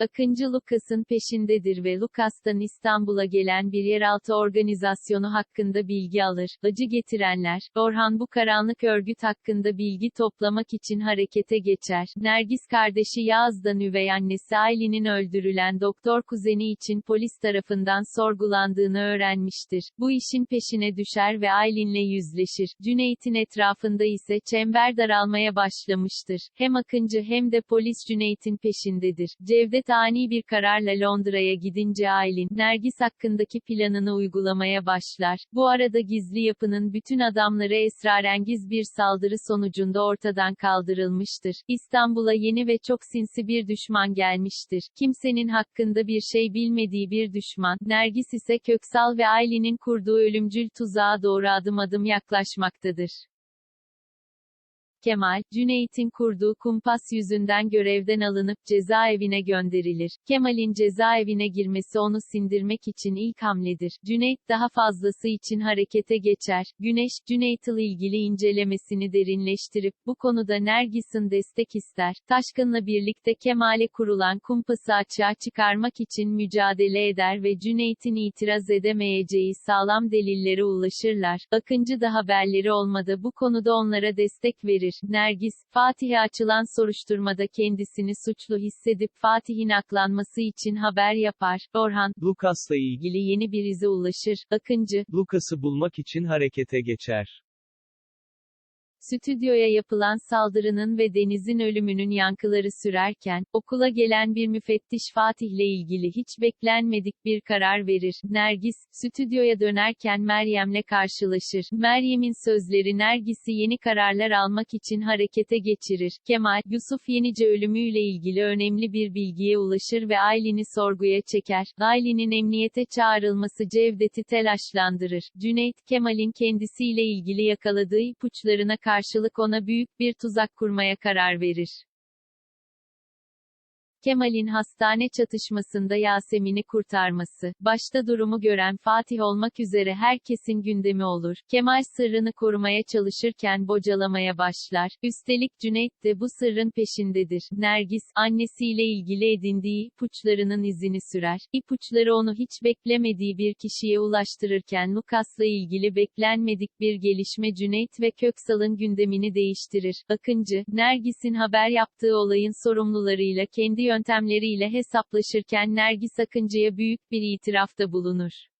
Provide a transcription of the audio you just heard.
Akıncı Lucas'ın peşindedir ve Lucas'tan İstanbul'a gelen bir yeraltı organizasyonu hakkında bilgi alır. Acı getirenler, Orhan bu karanlık örgüt hakkında bilgi toplamak için harekete geçer. Nergis kardeşi Yağız'dan üvey annesi Aylin'in öldürülen doktor kuzeni için polis tarafından sorgulandığını öğrenmiştir. Bu işin peşine düşer ve Aylin'le yüzleşir. Cüneyt'in etrafında ise çember daralmaya başlamıştır. Hem Akıncı hem de polis Cüneyt'in peşindedir. Cevdet ani bir kararla Londra'ya gidince Aylin, Nergis hakkındaki planını uygulamaya başlar. Bu arada gizli yapının bütün adamları esrarengiz bir saldırı sonucunda ortadan kaldırılmıştır. İstanbul'a yeni ve çok sinsi bir düşman gelmiştir. Kimsenin hakkında bir şey bilmediği bir düşman. Nergis ise Köksal ve Aylin'in kurduğu ölümcül tuzağa doğru adım adım yaklaşmaktadır. Kemal, Cüneyt'in kurduğu kumpas yüzünden görevden alınıp cezaevine gönderilir. Kemal'in cezaevine girmesi onu sindirmek için ilk hamledir. Cüneyt daha fazlası için harekete geçer. Güneş, Cüneyt'le ilgili incelemesini derinleştirip, bu konuda Nergis'in destek ister. Taşkın'la birlikte Kemal'e kurulan kumpası açığa çıkarmak için mücadele eder ve Cüneyt'in itiraz edemeyeceği sağlam delillere ulaşırlar. Akıncı da haberleri olmadı bu konuda onlara destek verir. Nergis, Fatih'e açılan soruşturmada kendisini suçlu hissedip Fatih'in aklanması için haber yapar. Orhan, Lucas'la ilgili yeni bir ize ulaşır. Akıncı, Lucas'ı bulmak için harekete geçer. Stüdyoya yapılan saldırının ve Deniz'in ölümünün yankıları sürerken, okula gelen bir müfettiş Fatih'le ilgili hiç beklenmedik bir karar verir. Nergis, stüdyoya dönerken Meryem'le karşılaşır. Meryem'in sözleri Nergis'i yeni kararlar almak için harekete geçirir. Kemal, Yusuf Yenice ölümüyle ilgili önemli bir bilgiye ulaşır ve Aylin'i sorguya çeker. Aylin'in emniyete çağrılması Cevdet'i telaşlandırır. Cüneyt, Kemal'in kendisiyle ilgili yakaladığı ipuçlarına karşılık ona büyük bir tuzak kurmaya karar verir. Kemal'in hastane çatışmasında Yasemin'i kurtarması, başta durumu gören Fatih olmak üzere herkesin gündemi olur. Kemal sırrını korumaya çalışırken bocalamaya başlar. Üstelik Cüneyt de bu sırrın peşindedir. Nergis, annesiyle ilgili edindiği ipuçlarının izini sürer. İpuçları onu hiç beklemediği bir kişiye ulaştırırken Lucas'la ilgili beklenmedik bir gelişme Cüneyt ve Köksal'ın gündemini değiştirir. Akıncı, Nergis'in haber yaptığı olayın sorumlularıyla kendi yöntemleriyle hesaplaşırken Nergis Akıncı'ya büyük bir itirafta bulunur.